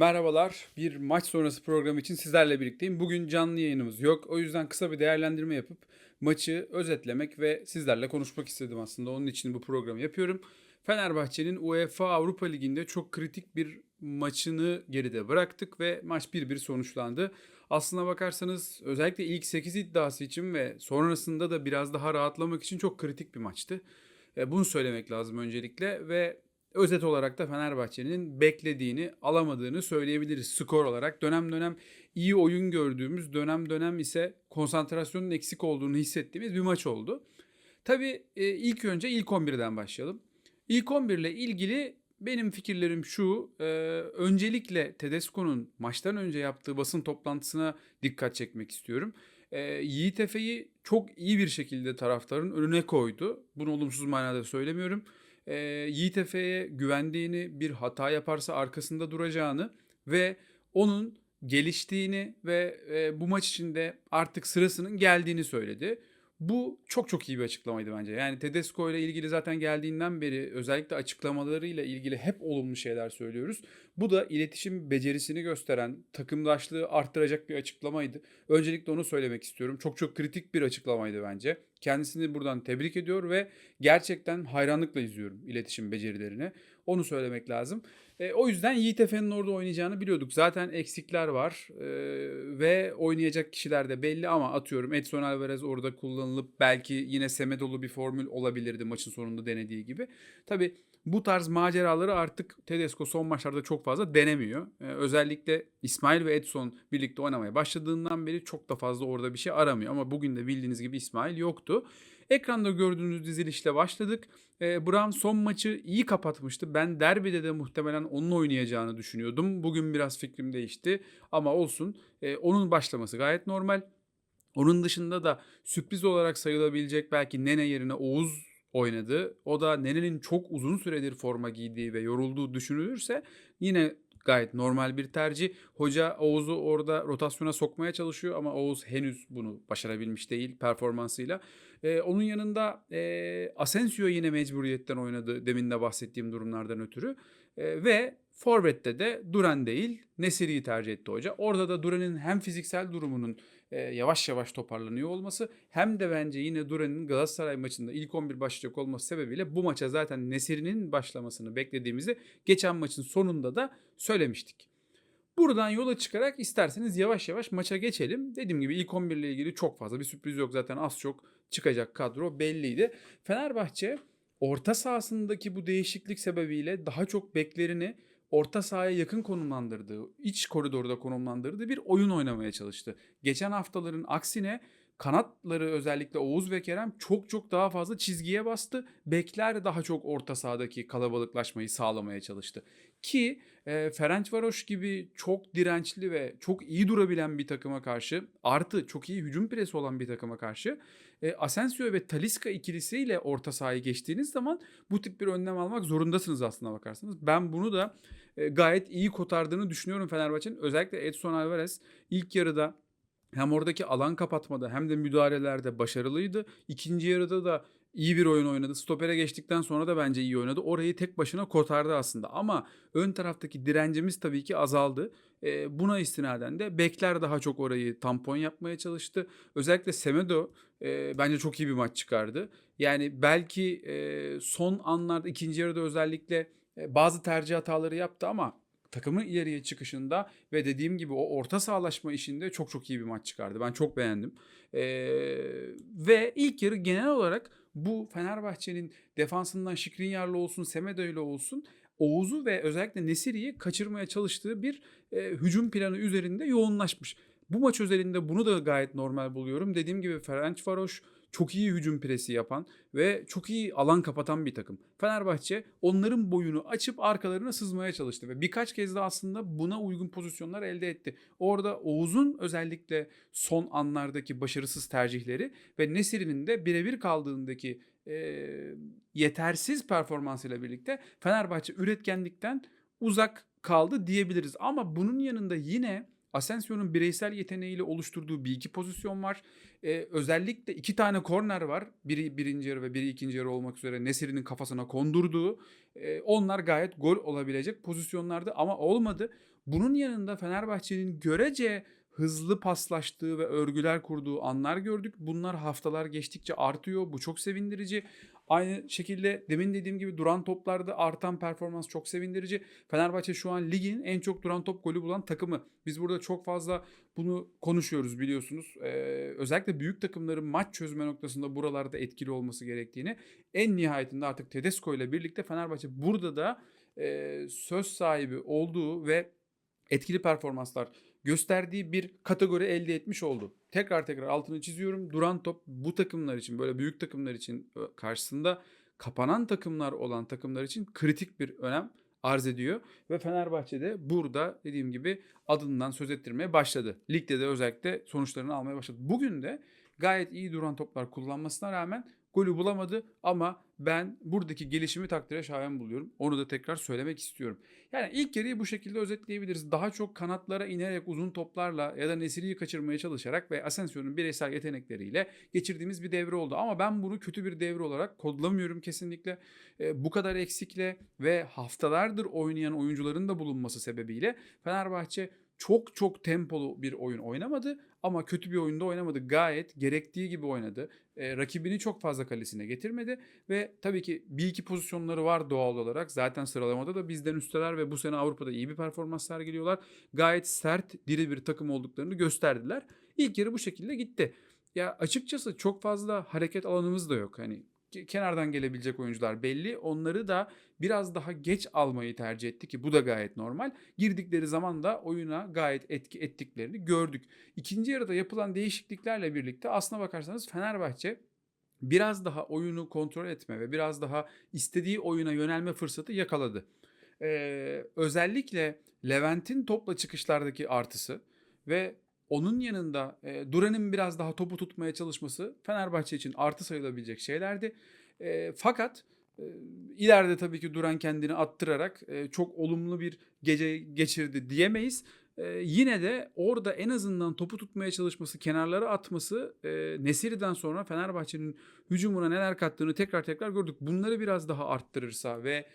Merhabalar. Bir maç sonrası program için sizlerle birlikteyim. Bugün canlı yayınımız yok. O yüzden kısa bir değerlendirme yapıp maçı özetlemek ve sizlerle konuşmak istedim aslında. Onun için bu programı yapıyorum. Fenerbahçe'nin UEFA Avrupa Ligi'nde çok kritik bir maçını geride bıraktık ve maç 1-1 sonuçlandı. Aslına bakarsanız özellikle ilk 8 iddiası için ve sonrasında da biraz daha rahatlamak için çok kritik bir maçtı. E, Bunu söylemek lazım öncelikle ve Özet olarak da Fenerbahçe'nin beklediğini alamadığını söyleyebiliriz skor olarak. Dönem dönem iyi oyun gördüğümüz, dönem dönem ise konsantrasyonun eksik olduğunu hissettiğimiz bir maç oldu. Tabii e, ilk önce ilk 11'den başlayalım. İlk 11 ile ilgili benim fikirlerim şu. e, öncelikle Tedesco'nun maçtan önce yaptığı basın toplantısına dikkat çekmek istiyorum. E, Yiğit Efe'yi çok iyi bir şekilde taraftarın önüne koydu. Bunu olumsuz manada söylemiyorum e, Yiğit Efe'ye güvendiğini, bir hata yaparsa arkasında duracağını ve onun geliştiğini ve e, bu maç içinde artık sırasının geldiğini söyledi. Bu çok çok iyi bir açıklamaydı bence. Yani Tedesco ile ilgili zaten geldiğinden beri özellikle açıklamalarıyla ilgili hep olumlu şeyler söylüyoruz. Bu da iletişim becerisini gösteren, takımdaşlığı arttıracak bir açıklamaydı. Öncelikle onu söylemek istiyorum. Çok çok kritik bir açıklamaydı bence. Kendisini buradan tebrik ediyor ve gerçekten hayranlıkla izliyorum iletişim becerilerini. Onu söylemek lazım. E, o yüzden Yiğit Efe'nin orada oynayacağını biliyorduk. Zaten eksikler var e, ve oynayacak kişiler de belli ama atıyorum Edson Alvarez orada kullanılıp belki yine Semedo'lu bir formül olabilirdi maçın sonunda denediği gibi. Tabii bu tarz maceraları artık Tedesco son maçlarda çok fazla denemiyor. Ee, özellikle İsmail ve Edson birlikte oynamaya başladığından beri çok da fazla orada bir şey aramıyor. Ama bugün de bildiğiniz gibi İsmail yoktu. Ekranda gördüğünüz dizilişle başladık. E, Brown son maçı iyi kapatmıştı. Ben derbide de muhtemelen onun oynayacağını düşünüyordum. Bugün biraz fikrim değişti ama olsun. E, onun başlaması gayet normal. Onun dışında da sürpriz olarak sayılabilecek belki Nene yerine Oğuz oynadı. O da Nene'nin çok uzun süredir forma giydiği ve yorulduğu düşünülürse yine gayet normal bir tercih. Hoca Oğuz'u orada rotasyona sokmaya çalışıyor ama Oğuz henüz bunu başarabilmiş değil performansıyla. Ee, onun yanında e, Asensio yine mecburiyetten oynadı demin de bahsettiğim durumlardan ötürü. E, ve Forvet'te de Duran değil Nesiri'yi tercih etti hoca. Orada da Duran'ın hem fiziksel durumunun e, yavaş yavaş toparlanıyor olması hem de bence yine Duran'ın Galatasaray maçında ilk 11 başlayacak olması sebebiyle bu maça zaten Nesiri'nin başlamasını beklediğimizi geçen maçın sonunda da söylemiştik. Buradan yola çıkarak isterseniz yavaş yavaş maça geçelim. Dediğim gibi ilk 11 ile ilgili çok fazla bir sürpriz yok. Zaten az çok çıkacak kadro belliydi. Fenerbahçe orta sahasındaki bu değişiklik sebebiyle daha çok beklerini orta sahaya yakın konumlandırdığı, iç koridorda konumlandırdığı bir oyun oynamaya çalıştı. Geçen haftaların aksine kanatları özellikle Oğuz ve Kerem çok çok daha fazla çizgiye bastı. Bekler daha çok orta sahadaki kalabalıklaşmayı sağlamaya çalıştı. Ki e, Ferencvaros gibi çok dirençli ve çok iyi durabilen bir takıma karşı artı çok iyi hücum presi olan bir takıma karşı e, Asensio ve Talisca ikilisiyle orta sahayı geçtiğiniz zaman bu tip bir önlem almak zorundasınız aslında bakarsanız. Ben bunu da e, gayet iyi kotardığını düşünüyorum Fenerbahçe'nin. Özellikle Edson Alvarez ilk yarıda hem oradaki alan kapatmada hem de müdahalelerde başarılıydı. İkinci yarıda da iyi bir oyun oynadı. Stopere geçtikten sonra da bence iyi oynadı. Orayı tek başına kotardı aslında. Ama ön taraftaki direncimiz tabii ki azaldı. E, buna istinaden de bekler daha çok orayı tampon yapmaya çalıştı. Özellikle Semedo e, bence çok iyi bir maç çıkardı. Yani belki e, son anlarda ikinci yarıda özellikle e, bazı tercih hataları yaptı ama takımın ileriye çıkışında ve dediğim gibi o orta sağlaşma işinde çok çok iyi bir maç çıkardı. Ben çok beğendim. Ee, ve ilk yarı genel olarak bu Fenerbahçe'nin defansından Şikrinyar'la olsun, Semedo ile olsun Oğuz'u ve özellikle Nesiri'yi kaçırmaya çalıştığı bir e, hücum planı üzerinde yoğunlaşmış. Bu maç özelinde bunu da gayet normal buluyorum. Dediğim gibi Ferencvaros çok iyi hücum presi yapan ve çok iyi alan kapatan bir takım. Fenerbahçe onların boyunu açıp arkalarına sızmaya çalıştı ve birkaç kez de aslında buna uygun pozisyonlar elde etti. Orada Oğuz'un özellikle son anlardaki başarısız tercihleri ve Nesiri'nin de birebir kaldığındaki e, yetersiz performansıyla birlikte Fenerbahçe üretkenlikten uzak kaldı diyebiliriz. Ama bunun yanında yine Asensio'nun bireysel yeteneğiyle oluşturduğu bir iki pozisyon var. Ee, özellikle iki tane korner var. Biri birinci yarı ve biri ikinci yarı olmak üzere Nesiri'nin kafasına kondurduğu. Ee, onlar gayet gol olabilecek pozisyonlardı ama olmadı. Bunun yanında Fenerbahçe'nin görece hızlı paslaştığı ve örgüler kurduğu anlar gördük. Bunlar haftalar geçtikçe artıyor. Bu çok sevindirici. Aynı şekilde demin dediğim gibi duran toplarda artan performans çok sevindirici. Fenerbahçe şu an ligin en çok duran top golü bulan takımı. Biz burada çok fazla bunu konuşuyoruz biliyorsunuz. Ee, özellikle büyük takımların maç çözme noktasında buralarda etkili olması gerektiğini. En nihayetinde artık Tedesco ile birlikte Fenerbahçe burada da e, söz sahibi olduğu ve etkili performanslar gösterdiği bir kategori elde etmiş oldu. Tekrar tekrar altını çiziyorum. Duran top bu takımlar için böyle büyük takımlar için karşısında kapanan takımlar olan takımlar için kritik bir önem arz ediyor. Ve Fenerbahçe'de burada dediğim gibi adından söz ettirmeye başladı. Ligde de özellikle sonuçlarını almaya başladı. Bugün de gayet iyi duran toplar kullanmasına rağmen golü bulamadı ama ben buradaki gelişimi takdire şayan buluyorum. Onu da tekrar söylemek istiyorum. Yani ilk yarıyı bu şekilde özetleyebiliriz. Daha çok kanatlara inerek uzun toplarla ya da Nesiri'yi kaçırmaya çalışarak ve Asensio'nun bireysel yetenekleriyle geçirdiğimiz bir devre oldu. Ama ben bunu kötü bir devre olarak kodlamıyorum kesinlikle. E, bu kadar eksikle ve haftalardır oynayan oyuncuların da bulunması sebebiyle Fenerbahçe çok çok tempolu bir oyun oynamadı ama kötü bir oyunda oynamadı. Gayet gerektiği gibi oynadı. E, rakibini çok fazla kalesine getirmedi ve tabii ki bir iki pozisyonları var doğal olarak. Zaten sıralamada da bizden üsteler ve bu sene Avrupa'da iyi bir performans sergiliyorlar. Gayet sert, diri bir takım olduklarını gösterdiler. İlk yarı bu şekilde gitti. Ya açıkçası çok fazla hareket alanımız da yok. Hani kenardan gelebilecek oyuncular belli. Onları da biraz daha geç almayı tercih etti ki bu da gayet normal. Girdikleri zaman da oyuna gayet etki ettiklerini gördük. İkinci yarıda yapılan değişikliklerle birlikte aslına bakarsanız Fenerbahçe biraz daha oyunu kontrol etme ve biraz daha istediği oyuna yönelme fırsatı yakaladı. Ee, özellikle Levent'in topla çıkışlardaki artısı ve onun yanında e, Duran'ın biraz daha topu tutmaya çalışması Fenerbahçe için artı sayılabilecek şeylerdi. E, fakat e, ileride tabii ki Duran kendini attırarak e, çok olumlu bir gece geçirdi diyemeyiz. E, yine de orada en azından topu tutmaya çalışması, kenarlara atması e, Nesiri'den sonra Fenerbahçe'nin hücumuna neler kattığını tekrar tekrar gördük. Bunları biraz daha arttırırsa ve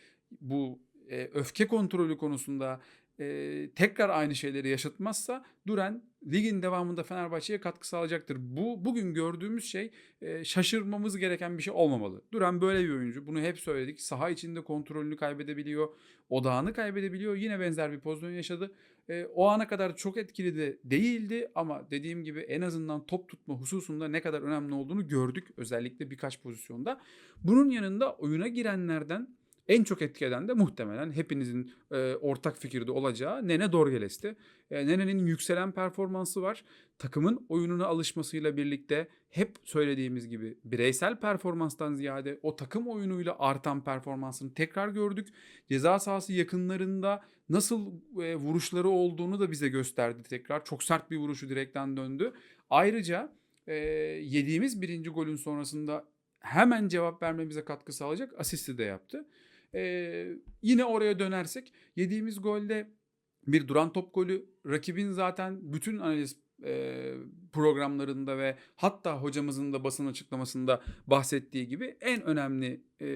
bu e, öfke kontrolü konusunda e, tekrar aynı şeyleri yaşatmazsa Duran ligin devamında Fenerbahçe'ye katkı sağlayacaktır. Bu bugün gördüğümüz şey e, şaşırmamız gereken bir şey olmamalı. Duran böyle bir oyuncu. Bunu hep söyledik. Saha içinde kontrolünü kaybedebiliyor. Odağını kaybedebiliyor. Yine benzer bir pozisyon yaşadı. E, o ana kadar çok etkili de değildi ama dediğim gibi en azından top tutma hususunda ne kadar önemli olduğunu gördük. Özellikle birkaç pozisyonda. Bunun yanında oyuna girenlerden en çok etki eden de muhtemelen hepinizin e, ortak fikirde olacağı Nene Dorgeles'ti. E, Nene'nin yükselen performansı var. Takımın oyununa alışmasıyla birlikte hep söylediğimiz gibi bireysel performanstan ziyade o takım oyunuyla artan performansını tekrar gördük. Ceza sahası yakınlarında nasıl e, vuruşları olduğunu da bize gösterdi tekrar. Çok sert bir vuruşu direkten döndü. Ayrıca e, yediğimiz birinci golün sonrasında hemen cevap vermemize katkı sağlayacak asisti de yaptı. Ee, yine oraya dönersek yediğimiz golde bir duran top golü rakibin zaten bütün analiz e, programlarında ve hatta hocamızın da basın açıklamasında bahsettiği gibi en önemli e,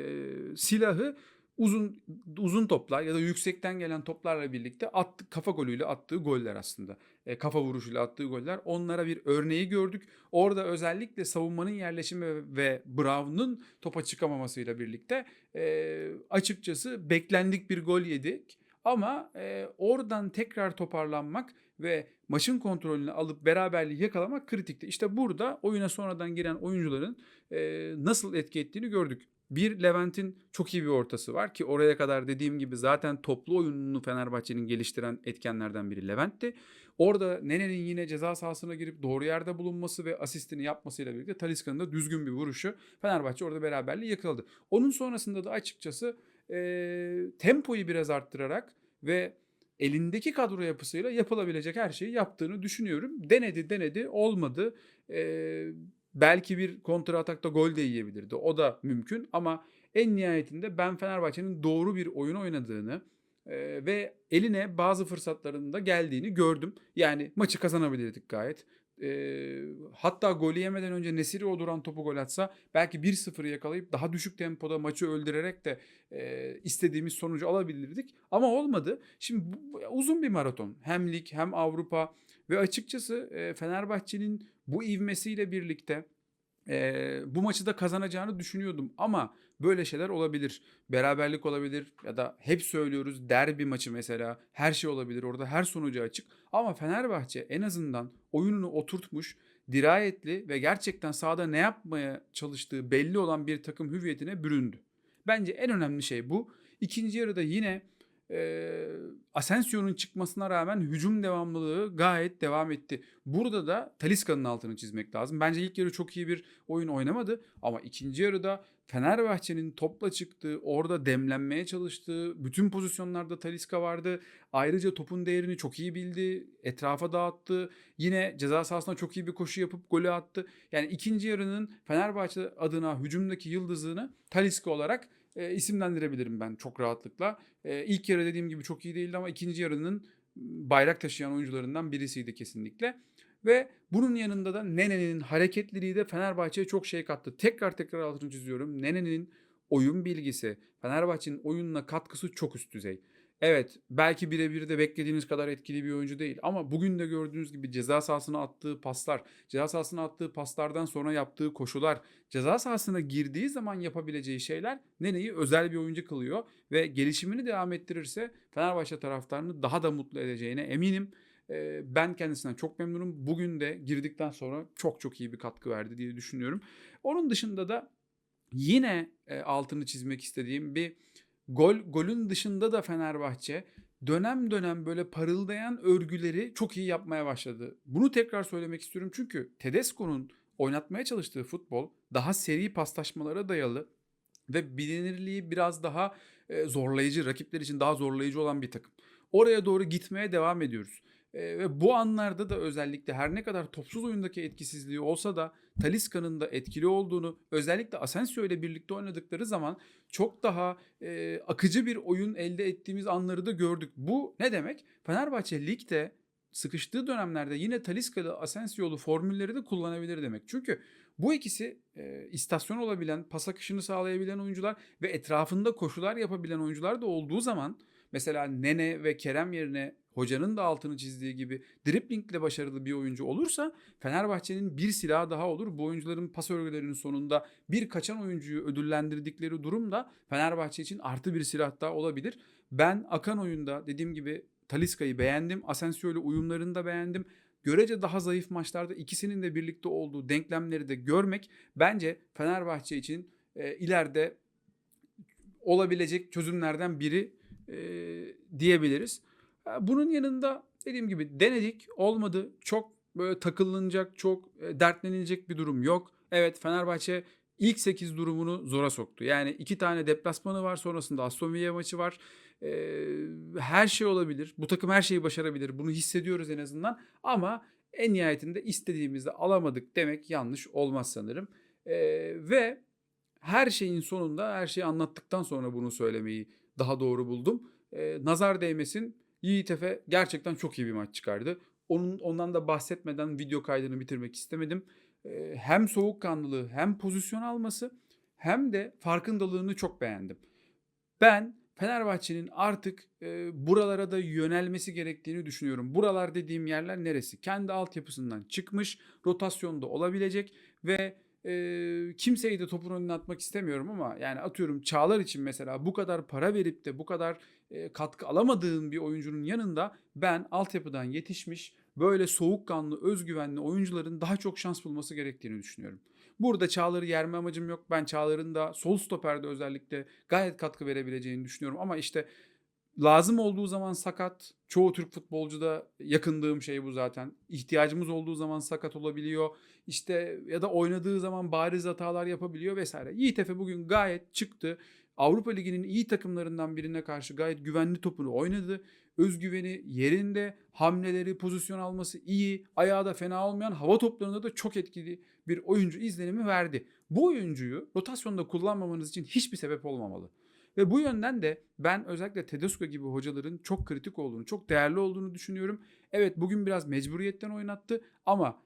silahı uzun uzun toplar ya da yüksekten gelen toplarla birlikte attı, kafa golüyle attığı goller aslında. E, kafa vuruşuyla attığı goller. Onlara bir örneği gördük. Orada özellikle savunmanın yerleşimi ve Brown'un topa çıkamamasıyla birlikte e, açıkçası beklendik bir gol yedik. Ama e, oradan tekrar toparlanmak ve maçın kontrolünü alıp beraberliği yakalamak kritikti. İşte burada oyuna sonradan giren oyuncuların e, nasıl etki ettiğini gördük. Bir Levent'in çok iyi bir ortası var ki oraya kadar dediğim gibi zaten toplu oyununu Fenerbahçe'nin geliştiren etkenlerden biri Levent'ti. Orada Nene'nin yine ceza sahasına girip doğru yerde bulunması ve asistini yapmasıyla birlikte Talisca'nın da düzgün bir vuruşu Fenerbahçe orada beraberliği yakaladı. Onun sonrasında da açıkçası e, tempoyu biraz arttırarak ve elindeki kadro yapısıyla yapılabilecek her şeyi yaptığını düşünüyorum. Denedi denedi olmadı. Ee, belki bir kontra atakta gol de yiyebilirdi. O da mümkün ama en nihayetinde ben Fenerbahçe'nin doğru bir oyun oynadığını Ee, ve eline bazı fırsatların da geldiğini gördüm. Yani maçı kazanabilirdik gayet. Ee, hatta golü yemeden önce Nesiri o duran topu gol atsa belki 1-0'ı yakalayıp daha düşük tempoda maçı öldürerek de e, istediğimiz sonucu alabilirdik. Ama olmadı. Şimdi uzun bir maraton. Hem lig hem Avrupa ve açıkçası e, Fenerbahçe'nin bu ivmesiyle birlikte e, bu maçı da kazanacağını düşünüyordum. Ama böyle şeyler olabilir. Beraberlik olabilir ya da hep söylüyoruz derbi maçı mesela her şey olabilir. Orada her sonucu açık. Ama Fenerbahçe en azından oyununu oturtmuş, dirayetli ve gerçekten sahada ne yapmaya çalıştığı belli olan bir takım hüviyetine büründü. Bence en önemli şey bu. İkinci yarıda yine e, Asensio'nun çıkmasına rağmen hücum devamlılığı gayet devam etti. Burada da Taliska'nın altını çizmek lazım. Bence ilk yarı çok iyi bir oyun oynamadı ama ikinci yarıda Fenerbahçe'nin topla çıktığı, orada demlenmeye çalıştığı, bütün pozisyonlarda Taliska vardı. Ayrıca topun değerini çok iyi bildi, etrafa dağıttı. Yine ceza sahasına çok iyi bir koşu yapıp golü attı. Yani ikinci yarının Fenerbahçe adına hücumdaki yıldızını Taliska olarak e, isimlendirebilirim ben çok rahatlıkla. E, ilk yarı dediğim gibi çok iyi değildi ama ikinci yarının bayrak taşıyan oyuncularından birisiydi kesinlikle. Ve bunun yanında da Nene'nin hareketliliği de Fenerbahçe'ye çok şey kattı. Tekrar tekrar altını çiziyorum. Nene'nin oyun bilgisi, Fenerbahçe'nin oyununa katkısı çok üst düzey. Evet belki birebir de beklediğiniz kadar etkili bir oyuncu değil ama bugün de gördüğünüz gibi ceza sahasına attığı paslar, ceza sahasına attığı paslardan sonra yaptığı koşular, ceza sahasına girdiği zaman yapabileceği şeyler Nene'yi özel bir oyuncu kılıyor ve gelişimini devam ettirirse Fenerbahçe taraftarını daha da mutlu edeceğine eminim. Ben kendisinden çok memnunum. Bugün de girdikten sonra çok çok iyi bir katkı verdi diye düşünüyorum. Onun dışında da yine altını çizmek istediğim bir Gol golün dışında da Fenerbahçe dönem dönem böyle parıldayan örgüleri çok iyi yapmaya başladı. Bunu tekrar söylemek istiyorum çünkü Tedesco'nun oynatmaya çalıştığı futbol daha seri paslaşmalara dayalı ve bilinirliği biraz daha e, zorlayıcı, rakipler için daha zorlayıcı olan bir takım. Oraya doğru gitmeye devam ediyoruz. Ve bu anlarda da özellikle her ne kadar topsuz oyundaki etkisizliği olsa da Taliska'nın da etkili olduğunu özellikle Asensio ile birlikte oynadıkları zaman çok daha e, akıcı bir oyun elde ettiğimiz anları da gördük. Bu ne demek? Fenerbahçe ligde sıkıştığı dönemlerde yine Taliska'lı Asensio'lu formülleri de kullanabilir demek. Çünkü bu ikisi e, istasyon olabilen, pas akışını sağlayabilen oyuncular ve etrafında koşular yapabilen oyuncular da olduğu zaman mesela Nene ve Kerem yerine hocanın da altını çizdiği gibi driplingle başarılı bir oyuncu olursa Fenerbahçe'nin bir silahı daha olur. Bu oyuncuların pas örgülerinin sonunda bir kaçan oyuncuyu ödüllendirdikleri durum da Fenerbahçe için artı bir silah daha olabilir. Ben akan oyunda dediğim gibi Taliska'yı beğendim. Asensio ile uyumlarını da beğendim. Görece daha zayıf maçlarda ikisinin de birlikte olduğu denklemleri de görmek bence Fenerbahçe için e, ileride olabilecek çözümlerden biri e, diyebiliriz. Bunun yanında dediğim gibi denedik olmadı. Çok böyle takılınacak, çok e, dertlenilecek bir durum yok. Evet Fenerbahçe ilk 8 durumunu zora soktu. Yani iki tane deplasmanı var sonrasında Aston Villa maçı var. Ee, her şey olabilir. Bu takım her şeyi başarabilir. Bunu hissediyoruz en azından. Ama en nihayetinde istediğimizde alamadık demek yanlış olmaz sanırım. Ee, ve her şeyin sonunda her şeyi anlattıktan sonra bunu söylemeyi daha doğru buldum. Ee, nazar değmesin Yiğit Efe gerçekten çok iyi bir maç çıkardı. Onun ondan da bahsetmeden video kaydını bitirmek istemedim. Ee, hem soğukkanlılığı hem pozisyon alması hem de farkındalığını çok beğendim. Ben Fenerbahçe'nin artık e, buralara da yönelmesi gerektiğini düşünüyorum. Buralar dediğim yerler neresi? Kendi altyapısından çıkmış, rotasyonda olabilecek ve e, kimseyi de topun önüne atmak istemiyorum ama yani atıyorum Çağlar için mesela bu kadar para verip de bu kadar katkı alamadığın bir oyuncunun yanında ben altyapıdan yetişmiş böyle soğukkanlı, özgüvenli oyuncuların daha çok şans bulması gerektiğini düşünüyorum. Burada Çağlar'ı yerme amacım yok. Ben Çağlar'ın da sol stoperde özellikle gayet katkı verebileceğini düşünüyorum. Ama işte lazım olduğu zaman sakat. Çoğu Türk futbolcuda yakındığım şey bu zaten. İhtiyacımız olduğu zaman sakat olabiliyor. İşte ya da oynadığı zaman bariz hatalar yapabiliyor vesaire. Yiğit Efe bugün gayet çıktı. Avrupa Ligi'nin iyi takımlarından birine karşı gayet güvenli topunu oynadı. Özgüveni yerinde, hamleleri, pozisyon alması iyi, ayağı da fena olmayan hava toplarında da çok etkili bir oyuncu izlenimi verdi. Bu oyuncuyu rotasyonda kullanmamanız için hiçbir sebep olmamalı. Ve bu yönden de ben özellikle Tedesco gibi hocaların çok kritik olduğunu, çok değerli olduğunu düşünüyorum. Evet bugün biraz mecburiyetten oynattı ama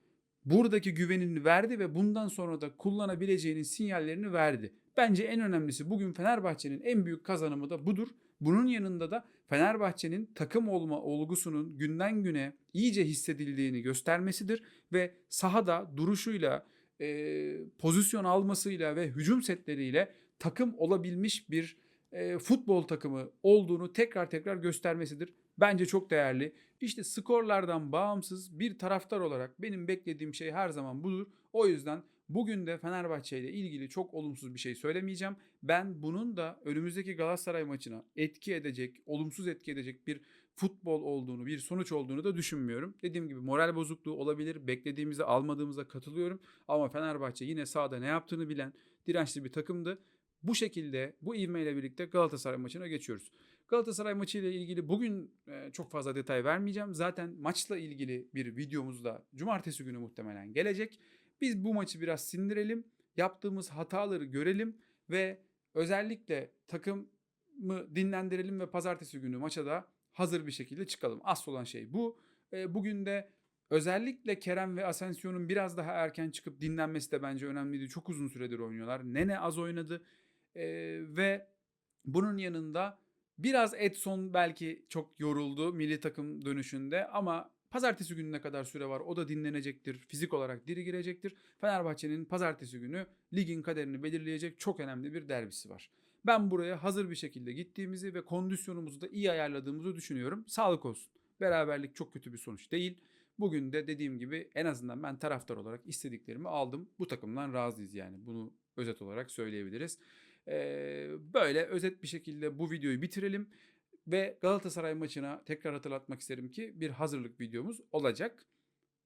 buradaki güvenini verdi ve bundan sonra da kullanabileceğinin sinyallerini verdi. Bence en önemlisi bugün Fenerbahçe'nin en büyük kazanımı da budur. Bunun yanında da Fenerbahçe'nin takım olma olgusunun günden güne iyice hissedildiğini göstermesidir ve sahada duruşuyla, e, pozisyon almasıyla ve hücum setleriyle takım olabilmiş bir e, futbol takımı olduğunu tekrar tekrar göstermesidir. Bence çok değerli. İşte skorlardan bağımsız bir taraftar olarak benim beklediğim şey her zaman budur. O yüzden bugün de Fenerbahçe ile ilgili çok olumsuz bir şey söylemeyeceğim. Ben bunun da önümüzdeki Galatasaray maçına etki edecek, olumsuz etki edecek bir futbol olduğunu, bir sonuç olduğunu da düşünmüyorum. Dediğim gibi moral bozukluğu olabilir. Beklediğimizi almadığımıza katılıyorum. Ama Fenerbahçe yine sahada ne yaptığını bilen dirençli bir takımdı. Bu şekilde bu ivmeyle birlikte Galatasaray maçına geçiyoruz. Galatasaray maçı ile ilgili bugün e, çok fazla detay vermeyeceğim. Zaten maçla ilgili bir videomuz da cumartesi günü muhtemelen gelecek. Biz bu maçı biraz sindirelim. Yaptığımız hataları görelim ve özellikle takımı dinlendirelim ve pazartesi günü maça da hazır bir şekilde çıkalım. Asıl olan şey bu. E, bugün de özellikle Kerem ve Asensio'nun biraz daha erken çıkıp dinlenmesi de bence önemliydi. Çok uzun süredir oynuyorlar. Nene az oynadı E, ve bunun yanında biraz Edson belki çok yoruldu milli takım dönüşünde ama pazartesi gününe kadar süre var. O da dinlenecektir. Fizik olarak diri girecektir. Fenerbahçe'nin pazartesi günü ligin kaderini belirleyecek çok önemli bir derbisi var. Ben buraya hazır bir şekilde gittiğimizi ve kondisyonumuzu da iyi ayarladığımızı düşünüyorum. Sağlık olsun. Beraberlik çok kötü bir sonuç değil. Bugün de dediğim gibi en azından ben taraftar olarak istediklerimi aldım. Bu takımdan razıyız yani. Bunu özet olarak söyleyebiliriz. Ee, böyle özet bir şekilde bu videoyu bitirelim. Ve Galatasaray maçına tekrar hatırlatmak isterim ki bir hazırlık videomuz olacak.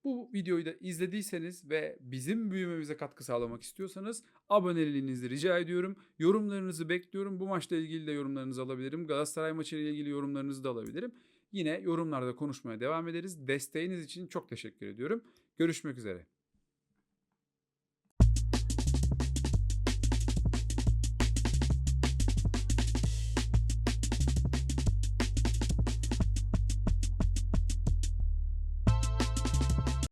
Bu videoyu da izlediyseniz ve bizim büyümemize katkı sağlamak istiyorsanız aboneliğinizi rica ediyorum. Yorumlarınızı bekliyorum. Bu maçla ilgili de yorumlarınızı alabilirim. Galatasaray maçı ile ilgili yorumlarınızı da alabilirim. Yine yorumlarda konuşmaya devam ederiz. Desteğiniz için çok teşekkür ediyorum. Görüşmek üzere.